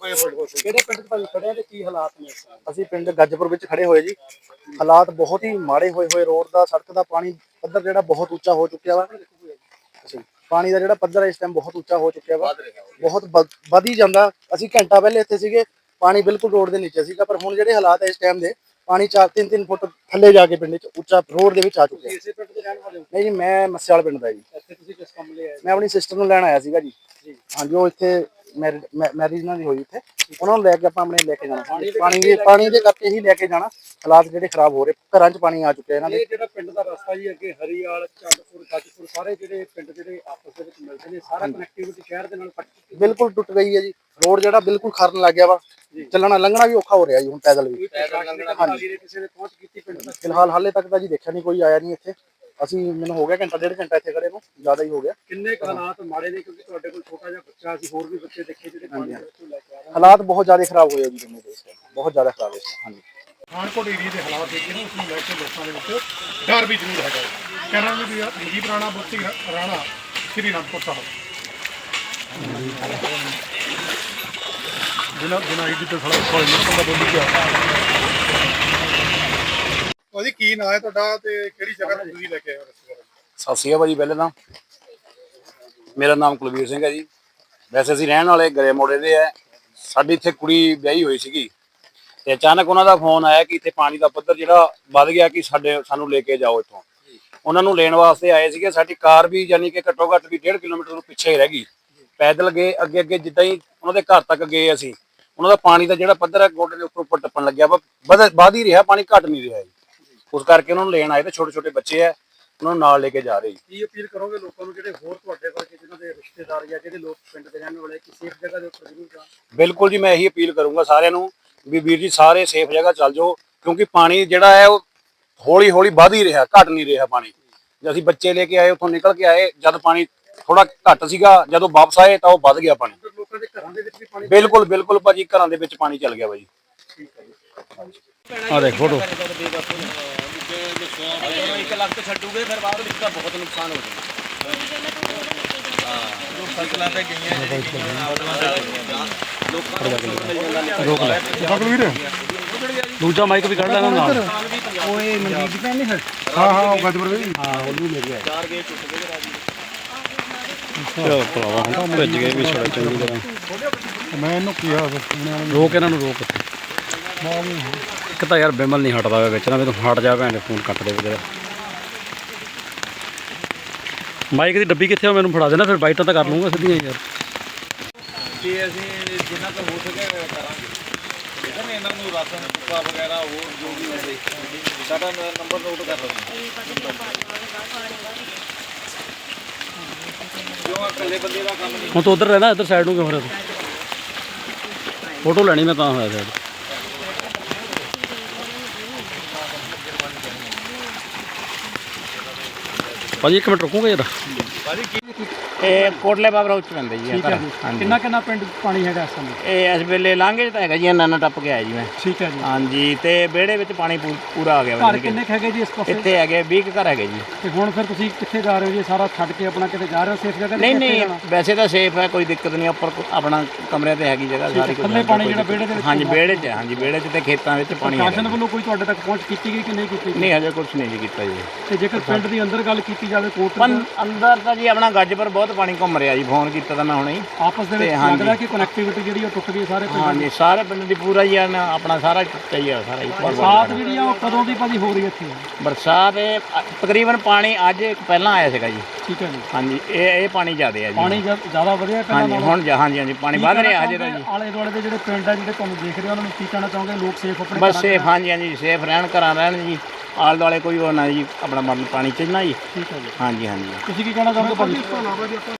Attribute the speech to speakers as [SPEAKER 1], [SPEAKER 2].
[SPEAKER 1] ਕਿਹੜੇ ਪਿੰਡ ਭਾਜੀ ਖੜੇ ਆ ਤੇ ਕੀ ਹਾਲਾਤ ਨੇ?
[SPEAKER 2] ਅਸੀਂ ਪਿੰਡ ਗੱਜਪੁਰ ਵਿੱਚ ਖੜੇ ਹੋਏ ਜੀ। ਹਾਲਾਤ ਬਹੁਤ ਹੀ ਮਾੜੇ ਹੋਏ ਹੋਏ। ਰੋਡ ਦਾ ਸੜਕ ਦਾ ਪਾਣੀ ਪੱਧਰ ਜਿਹੜਾ ਬਹੁਤ ਉੱਚਾ ਹੋ ਚੁੱਕਿਆ ਵਾ। ਅਸੀਂ ਪਾਣੀ ਦਾ ਜਿਹੜਾ ਪੱਧਰ ਇਸ ਟਾਈਮ ਬਹੁਤ ਉੱਚਾ ਹੋ ਚੁੱਕਿਆ ਵਾ। ਬਹੁਤ ਵਧ- ਹੀ ਜਾਂਦਾ। ਅਸੀਂ ਘੰਟਾ ਪਹਿਲੇ ਇੱਥੇ ਸੀਗੇ। ਪਾਣੀ ਬਿਲਕੁਲ ਰੋਡ ਦੇ ਨੀਚੇ ਸੀਗਾ। ਪਰ ਹੁਣ ਜਿਹੜੇ ਹਾਲਾਤ ਇਸ ਟਾਈਮ ਦੇ ਪਾਣੀ 4 3 3 ਫੁੱਟ ਥੱਲੇ ਜਾ ਕੇ ਪਿੰਡ 'ਚ ਉੱਚਾ ਰੋਡ ਦੇ ਵਿੱਚ ਆ ਚੁੱਕਿਆ।
[SPEAKER 1] ਇਸੇ ਪਿੰਡ ਦੇ ਰਹਿਣ ਵਾਲੇ ਹੋ?
[SPEAKER 2] ਨਹੀਂ ਜੀ ਮੈਂ ਮੱਸਿਆਲ ਪਿੰਡ ਦਾ ਜੀ।
[SPEAKER 1] ਇੱਥੇ ਤੁਸੀਂ ਕਿਸ ਕੰਮ ਲਈ ਆਏ?
[SPEAKER 2] ਮੈਂ ਆਪਣੀ ਸਿਸਟਰ ਨੂੰ ਲੈਣ ਆਇਆ ਸੀਗਾ ਜੀ। ਹਾਂਜੀ ਉਹ ਇੱਥੇ ਮੈਰਿਜ ਨਾਲ ਦੀ ਹੋਈ ਇੱਥੇ। ਉਹਨਾਂ ਨੂੰ ਲੈ ਕੇ ਆਪਾਂ ਆਪਣੇ ਲੈ ਕੇ ਜਾਣਾ। ਪਾਣੀ ਦੇ ਪਾਣੀ ਦੇ ਕਰਕੇ ਹੀ ਲੈ ਕੇ ਜਾਣਾ। ਹਾਲਾਤ ਜਿਹੜੇ ਖਰਾਬ ਹੋ ਰਹੇ ਘਰਾਂ 'ਚ ਪਾਣੀ ਆ ਚੁੱਕਿਆ ਇਹਨਾਂ ਦੇ।
[SPEAKER 1] ਇਹ ਜਿਹੜਾ ਪਿੰਡ ਦਾ ਰਸਤਾ ਜੀ ਅੱਗੇ ਹਰੀਵਾਲ ਚੰਦਪੁਰ ਗੱਜਪੁਰ ਸਾਰੇ ਜਿਹੜੇ ਪਿੰਡ ਜਿਹੜੇ ਆਪਸ ਦੇ ਵਿੱਚ ਮਿਲਦੇ ਨੇ ਸਾਰਾ ਕਨੈਕਟੀਵਿਟੀ ਸ਼ਹਿਰ ਦੇ ਨਾਲ
[SPEAKER 2] ਬਿਲਕੁਲ ਟੁੱਟ ਗਈ ਹੈ ਜੀ। ਰੋਡ ਜਿਹੜਾ ਬਿਲਕੁਲ ਖਰਨ ਲੱਗ ਗਿਆ ਵਾ। ਚੱਲਣਾ ਲੰਘਣਾ ਵੀ ਔਖਾ ਹੋ ਰਿਹਾ ਜੀ ਹੁਣ ਪੈਦਲ ਵੀ।
[SPEAKER 1] ਕੋਈ ਪ੍ਰਸ਼ਾਸਨਿਕ ਅਧਿਕਾਰੀ ਨੇ ਕਿਸੇ ਨੇ ਪਹੁੰਚ ਕੀਤੀ ਪਿੰਡ ਤੱਕ।
[SPEAKER 2] ਫਿਲਹਾਲ ਹਾਲੇ ਤੱਕ ਤਾਂ ਜੀ ਦੇਖਿਆ ਨਹੀਂ ਕੋਈ ਆਇਆ ਨਹੀਂ ਇੱਥੇ। ਅਸੀਂ ਮੈਨੂੰ ਹੋ ਗਿਆ ਘੰਟਾ ਡੇਢ ਘੰਟਾ ਇੱਥੇ ਖੜੇ ਨੂੰ ਜ਼ਿਆਦਾ ਹੀ ਹੋ ਗਿਆ।
[SPEAKER 1] ਕਿੰਨੇ ਕੁ ਹਾਲਾਤ ਮਾੜੇ ਨੇ? ਕਿਉਂਕਿ ਤੁਹਾਡੇ ਕੋਲ ਛੋਟਾ ਜਿਹਾ ਬੱਚਾ ਸੀ ਹੋਰ ਵੀ ਬੱਚੇ ਦੇਖੇ ਜਿਹੜੇ ਪਾਣੀ ਦੇ ਵਿੱਚੋਂ ਲੈ ਕੇ ਆ ਰਹੇ
[SPEAKER 2] ਹਾਲਾਤ ਬਹੁਤ ਜ਼ਿਆਦਾ ਖਰਾਬ ਹੋਏ ਜੀ ਪਿੰਡ ਦੇ ਇਸ time, ਬਹੁਤ ਜ਼ਿਆਦਾ ਖਰਾਬ ਹੈ ਹਾਂਜੀ।
[SPEAKER 3] ਪਠਾਨਕੋਟ ਏਰੀਆ ਦੇ ਹਾਲਾਤ ਦੇਖੇ ਨਾ ਉਸ ਨੂੰ ਲੈ ਕੇ ਲੋਕਾਂ ਦੇ ਵਿੱਚ ਡਰ ਵੀ ਜ਼ਰੂਰ ਹੈਗਾ ਕਰਾਂਗੇ ਵੀ ਜੀ ਪੁਰਾਣਾ ਬੁੱਤੀ ਰਾਣਾ ਸ੍ਰੀ ਅਨੰਦਪੁਰ ਸਾਹਿਬ। ਬਿਨਾਂ ਬਿਨਾਂ ਇਹਦੀ ਤੇ ਸਾਲਾ ਕੋਈ ਨਹੀਂ ਬੰਦਾ ਬੋਲੀ ਗਿਆ। ਉਹਦੀ ਕੀ ਨਾਂ ਹੈ ਤੁਹਾਡਾ ਤੇ ਕਿਹੜੀ ਜਗ੍ਹਾ ਤੋਂ ਤੁਸੀਂ ਲੈ ਕੇ ਆਏ ਹੋ ਰਿਸ਼ਤੇਦਾਰ
[SPEAKER 4] ਸਤਿ ਸ਼੍ਰੀ ਅਕਾਲ ਭਾਜੀ, ਪਹਿਲੇ ਤਾਂ। ਮੇਰਾ ਨਾਮ ਕੁਲਵੀਰ ਸਿੰਘ ਹੈ ਜੀ। ਵੈਸੇ ਅਸੀਂ ਰਹਿਣ ਵਾਲੇ ਗਰੇ ਮੋੜੇ ਦੇ ਆ ਸਾਡੀ ਇੱਥੇ ਕੁੜੀ ਵਿਆਹੀ ਹੋਈ ਸੀਗੀ। ਤੇ ਅਚਾਨਕ ਉਹਨਾਂ ਦਾ ਫੋਨ ਆਇਆ ਕਿ ਇੱਥੇ ਪਾਣੀ ਦਾ ਪੱਧਰ ਜਿਹੜਾ ਵੱਧ ਗਿਆ ਕਿ ਸਾਡੇ, ਸਾਨੂੰ ਲੈ ਕੇ ਜਾਓ ਇੱਥੋਂ। ਉਹਨਾਂ ਨੂੰ ਲੈਣ ਵਾਸਤੇ ਆਏ ਸੀਗੇ। ਸਾਡੀ ਕਾਰ ਵੀ ਯਾਨੀ ਕਿ ਘੱਟੋ ਘੱਟ ਵੀ 1.5 ਕਿਲੋਮੀਟਰ ਤੋਂ ਪਿੱਛੇ ਹੀ ਰਹਿ ਗਈ। ਪੈਦਲ ਗਏ ਅੱਗੇ ਅੱਗੇ ਜਿੱਦਾਂ ਹੀ ਉਹਨਾਂ ਦੇ ਘਰ ਤੱਕ ਗਏ ਅਸੀਂ। ਉਹਨਾਂ ਦਾ ਪਾਣੀ ਦਾ ਜਿਹੜਾ ਪੱਧਰ ਹੈ, ਗੋਡੇ ਦੇ ਉੱਪਰ ਉੱਪਰ ਟੱਪਣ ਲੱਗਿਆ। ਵਾ ਵੱਧ ਹੀ ਰਿਹਾ, ਪਾਣੀ ਘਟ ਨਹੀਂ ਰਿਹਾ ਜੀ। ਉਸ ਕਰਕੇ ਉਹਨਾਂ ਨੂੰ ਲੈਣ ਆਏ ਤੇ ਛੋਟੇ ਛੋਟੇ ਬੱਚੇ ਆ ਉਹਨਾਂ ਨੂੰ ਨਾਲ ਲੈ ਕੇ ਜਾ ਰਹੇ ਜੀ।
[SPEAKER 1] ਕੀ ਅਪੀਲ ਕਰੋਗੇ ਲੋਕਾਂ ਨੂੰ ਜਿਹੜੇ ਹੋਰ ਤੁਹਾਡੇ ਵਰਗੇ ਜਿਨ੍ਹਾਂ ਦੇ ਰਿਸ਼ਤੇਦਾਰ ਜਾਂ ਜਿਹੜੇ ਲੋਕ ਪਿੰਡ ਦੇ ਰਹਿਣ ਵਾਲੇ ਕਿ ਸੇਫ ਜਗ੍ਹਾ ਦੇ ਉੱਪਰ ਜ਼ਰੂਰ ਜਾਣ?
[SPEAKER 4] ਬਿਲਕੁਲ ਜੀ ਮੈਂ ਇਹੀ ਅਪੀਲ ਕਰੂੰਗਾ ਸਾਰਿਆਂ ਨੂੰ ਵੀ ਵੀਰ ਜੀ ਸਾਰੇ ਸੇਫ ਜਗ੍ਹਾ ਚੱਲ ਜਾਓ ਕਿਉਂਕਿ ਪਾਣੀ ਜਿਹੜਾ ਹੈ ਉਹ ਹੌਲੀ ਹੌਲੀ ਵੱਧ ਹੀ ਰਿਹਾ ਘਟ ਨਹੀਂ ਰਿਹਾ ਪਾਣੀ। ਜੇ ਅਸੀਂ ਬੱਚੇ ਲੈ ਕੇ ਆਏ ਉੱਥੋਂ ਨਿਕਲ ਕੇ ਆਏ ਜਦ ਪਾਣੀ ਥੋੜਾ ਘੱਟ ਸੀਗਾ ਜਦੋਂ ਵਾਪਸ ਆਏ ਤਾਂ ਉਹ ਵੱਧ ਗਿਆ ਪਾਣੀ।
[SPEAKER 1] ਲੋਕਾਂ ਦੇ ਘਰਾਂ ਦੇ ਵਿੱਚ ਵੀ ਪਾਣੀ
[SPEAKER 4] ਬਿਲਕੁਲ ਬਿਲਕੁਲ ਭਾਜੀ ਘਰਾਂ ਦੇ ਵਿੱਚ ਪਾਣੀ ਚੱਲ ਗਿਆ ਭਾਜੀ।
[SPEAKER 5] ਆ ਦੇਖ ਫੋਟੋ
[SPEAKER 6] ਇੱਕ ਲੱਖ ਤੇ ਛੱਡੂਗੇ ਫਿਰ ਬਾਅਦ ਵਿੱਚ ਤਾਂ ਬਹੁਤ ਨੁਕਸਾਨ ਹੋ ਜਾਊਗਾ ਜੋ ਫਸਲਾਂ ਤੇ ਗਈਆਂ ਜਿਹੜੀਆਂ ਲੋਕਾਂ ਨੂੰ ਮਿਲ ਜਾਂਦਾ ਨਿਕਲ
[SPEAKER 5] ਰੋਕ ਲੈ
[SPEAKER 3] ਬਗਲਵੀਰ
[SPEAKER 5] ਦੂਜਾ ਮਾਈਕ ਵੀ ਕੱਢ ਲੈਣਾ ਨਾਲ।
[SPEAKER 1] ਓਏ ਮਨਦੀਪ ਭੈਣ ਫਿਰ
[SPEAKER 3] ਹਾਂ ਹਾਂ ਉਹ ਗੱਜਪੁਰ ਵੀ।
[SPEAKER 6] ਚਾਰ ਗਏ ਟੁੱਟ ਗਏ ਰਾਜੀ
[SPEAKER 5] ਚਲੋ ਭਰਾਵਾ ਹੁਣ ਤਾਂ ਭੱਜ ਗਏ ਵੀ ਛੜਾ ਚੰਗੀ ਤਰ੍ਹਾਂ।
[SPEAKER 3] ਮੈਂ ਇਹਨੂੰ ਕਿਹਾ
[SPEAKER 5] ਰੋਕ ਇਹਨਾਂ ਨੂੰ ਰੋਕ। ਇੱਕ ਤਾਂ ਯਾਰ ਬਿਮਲ ਨਹੀਂ ਹਟਦਾ ਵੇ ਵਿੱਚ ਨਾ ਵੀ ਤੂੰ ਹਟ ਜਾ ਭੈਣ ਫੋਨ ਕੱਟ ਦੇ ਤੇਰਾ ਮਾਈਕ ਦੀ ਡੱਬੀ ਕਿੱਥੇ ਆ ਮੈਨੂੰ ਫੜਾ ਦੇਣਾ ਫਿਰ ਬਾਈਟਾਂ ਤਾਂ ਕਰ ਲੂੰਗਾ ਸਿੱਧੀਆਂ ਯਾਰ।
[SPEAKER 6] ਤੇ ਅਸੀਂ ਜਿੰਨਾ ਕੁ ਹੋ ਸਕੇ ਕਰਾਂਗੇ। ਹੈ ਨਾ ਇਹਨਾਂ ਨੂੰ ਰਾਸ਼ਨ ਵਗੈਰਾ ਹੋਰ ਜੋ ਵੀ ਹੋਵੇ ਸਾਡਾ ਨੰਬਰ ਨੋਟ ਕਰ ਲਓ। ਕਿਉਂ ਇਕੱਲੇ ਬੰਦੇ ਦਾ ਕੰਮ ਨਹੀਂ।
[SPEAKER 5] ਹੁਣ ਤੂੰ ਉਧਰ ਰਹਿਣਾ ਇੱਧਰ ਸਾਈਡ ਨੂੰ ਕਿਉਂ ਫਿਰ ਫੋਟੋ ਲੈਣੀ ਮੈਂ ਤਾਂ ਹੋਇਆ ਸਾਈਡ ਭਾਜੀ ਇੱਕ ਮਿੰਟ ਰੁਕੋਗੇ ਜਰਾ?
[SPEAKER 7] ਇਹ ਕੋਟਲੇ ਬਾਬਰਾ ਉੱਚ ਪੈਂਦਾ ਜੀ ਇਹ
[SPEAKER 1] ਠੀਕ ਹੈ
[SPEAKER 7] ਘਰ।
[SPEAKER 1] ਜੀ।
[SPEAKER 7] ਹਾਂਜੀ।
[SPEAKER 1] ਕਿੰਨਾ ਕਿੰਨਾ ਪਿੰਡ ਪਾਣੀ ਹੈਗਾ ਇਸ ਸਮੇਂ?
[SPEAKER 7] ਇਹ ਇਸ ਵੇਲੇ ਲਾਂਘੇ 'ਚ ਤਾਂ ਹੈਗਾ ਜੀ ਇਹਨਾਂ ਨਾਲ ਟੱਪ ਕੇ ਆਇਆ ਜੀ ਮੈਂ।
[SPEAKER 1] ਠੀਕ ਹੈ ਜੀ।
[SPEAKER 7] ਹਾਂਜੀ ਤੇ ਵਿਹੜੇ ਵਿੱਚ ਪਾਣੀ ਪੂ- ਪੂਰਾ ਆ ਗਿਆ
[SPEAKER 1] ਘਰ
[SPEAKER 7] ਜੀ।
[SPEAKER 1] ਕਿੰਨੇ ਕੁ ਹੈਗੇ ਜੀ ਇਸ ਪਾਸੇ?
[SPEAKER 7] ਇੱਥੇ ਹੈਗੇ 20 ਕੁ ਘਰ ਹੈਗੇ ਜੀ।
[SPEAKER 1] ਤੇ ਹੁਣ ਫਿਰ ਤੁਸੀਂ ਕਿੱਥੇ ਜਾ ਰਹੇ ਹੋ ਜੀ? ਸਾਰਾ ਛੱਡ ਕੇ ਆਪਣਾ ਕਿਤੇ ਜਾ ਰਹੇ ਹੋ? ਸੇਫ ਜਗ੍ਹਾ ਤੇ
[SPEAKER 7] ਨਹੀਂ
[SPEAKER 1] ਕਿੱਥੇ
[SPEAKER 7] ਨਹੀਂ
[SPEAKER 1] ਜਾਣਾ?
[SPEAKER 7] ਵੈਸੇ ਤਾਂ ਸੇਫ ਹੈ ਕੋਈ ਦਿੱਕਤ ਨਹੀਂ ਉੱਪਰ ਕੋ- ਆਪਣਾ ਕਮਰੇ ਤੇ ਹੈਗੀ ਜਗ੍ਹਾ ਸਾਰੀ ਕੋਈ
[SPEAKER 1] ਥੱਲੇ ਪਾਣੀ ਜਿਹੜਾ ਵਿਹੜੇ ਦੇ ਵਿੱਚ
[SPEAKER 7] ਹਾਂਜੀ ਵਿਹੜੇ 'ਚ ਹੈ, ਹਾਂਜੀ ਵਿਹੜੇ 'ਚ ਤੇ ਖੇਤਾਂ ਵਿੱਚ ਪਾਣੀ ਹੈਗਾ
[SPEAKER 1] ਪ੍ਰਸ਼ਾਸਨ ਵੱਲੋਂ ਕੋਈ ਤੁਹਾਡੇ ਤੱਕ ਪਹੁੰਚ ਕੀਤੀ ਗਈ ਕਿ ਨਹੀਂ ਕੀਤੀ
[SPEAKER 7] ਨਹੀਂ ਹਜੇ ਕੁਝ ਨਹੀਂ ਜੀ ਕੀਤਾ ਜੀ।
[SPEAKER 1] ਤੇ ਜੇਕਰ ਪਿੰਡ ਦੀ ਅੰਦਰ ਗੱਲ ਕੀਤੀ ਜਾਵੇ
[SPEAKER 7] ਪਰ ਅੰਦਰ ਤਾਂ ਜੀ ਆਪਣਾ ਗੱਜਪੁਰ ਬਹੁਤ ਪਾਣੀ ਘੁੰਮ ਰਿਹਾ ਜੀ ਫੋਨ ਕੀਤਾ ਤਾਂ ਮੈਂ ਹੁਣੇ ਹੀ।
[SPEAKER 1] ਆਪਸ ਦੇ ਵਿੱਚ
[SPEAKER 7] ਤੇ ਹਾਂਜੀ।
[SPEAKER 1] ਲੱਗਦਾ ਕਿ ਕਨੈਕਟੀਵਿਟੀ ਜਿਹੜੀ ਉਹ ਟੁੱਟ ਗਈ ਸਾਰੇ ਪਿੰਡ
[SPEAKER 7] ਹਾਂਜੀ ਸਾਰੇ ਪਿੰਡ ਦੀ ਪੂਰਾ ਹੀ ਆ ਨਾ ਆਪਣਾ ਸਾਰਾ ਟੁੱਟਿਆ ਹੀ ਆ ਸਾਰਾ ਹੀ
[SPEAKER 1] ਬਰਸਾਤ ਜਿਹੜੀ ਆ ਉਹ ਕਦੋਂ ਦੀ ਭਾਜੀ ਹੋ ਰਹੀ ਹੈ ਇੱਥੇ?
[SPEAKER 7] ਬਰਸਾਤ ਇਹ ਅ- ਤਕਰੀਬਨ ਪਾਣੀ ਅੱਜ ਇੱਕ ਪਹਿਲਾਂ ਆਇਆ ਸੀਗਾ ਜੀ।
[SPEAKER 1] ਠੀਕ ਹੈ ਜੀ।
[SPEAKER 7] ਹਾਂਜੀ ਇਹ ਇਹ ਪਾਣੀ ਜ਼ਿਆਦਾ ਹੈ ਜੀ।
[SPEAKER 1] ਪਾਣੀ ਜ਼ਿਆਦਾ ਵਧਿਆ ਪਹਿਲਾਂ
[SPEAKER 7] ਹਾਂਜੀ? ਹੁਣ ਜਾ- ਹਾਂਜੀ ਹਾਂਜੀ ਪਾਣੀ ਵੱਧ ਰਿਹਾ ਹਜੇ ਤਾਂ ਜੀ।
[SPEAKER 1] ਆਲੇ ਦੁਆਲੇ ਦੇ ਜਿਹੜੇ ਪਿੰਡ ਆ ਜਿਹੜੇ ਤੁਹਾਨੂੰ ਦੇਖ ਰਹੇ ਹੋ ਉਹਨਾਂ ਨੂੰ ਕੀ ਕਹਿਣਾ ਚਾਹੋਗੇ? ਲੋਕ ਸੇਫ ਆਪਣੇ
[SPEAKER 7] ਬਸ
[SPEAKER 1] ਘਰਾਂ 'ਚ
[SPEAKER 7] ਸੇਫ ਹਾਂਜੀ ਹਾਂਜੀ ਸੇਫ ਰਹਿਣ ਘਰਾਂ ਰਹਿਣ ਜੀ। ਆਲੇ ਦੁਆਲੇ ਕੋਈ ਉਹ ਨਾ ਜੀ ਆਪਣਾ ਮਤਲਬ ਪਾਣੀ ਚ ਨਾ ਜੀ।
[SPEAKER 1] ਠੀਕ ਹੈ ਜੀ।
[SPEAKER 7] ਹਾਂਜੀ ਹਾਂਜੀ।
[SPEAKER 1] ਤੁਸੀਂ ਕੀ ਕਹਿਣਾ ਚਾਹੋਗੇ ਭਾਜੀ?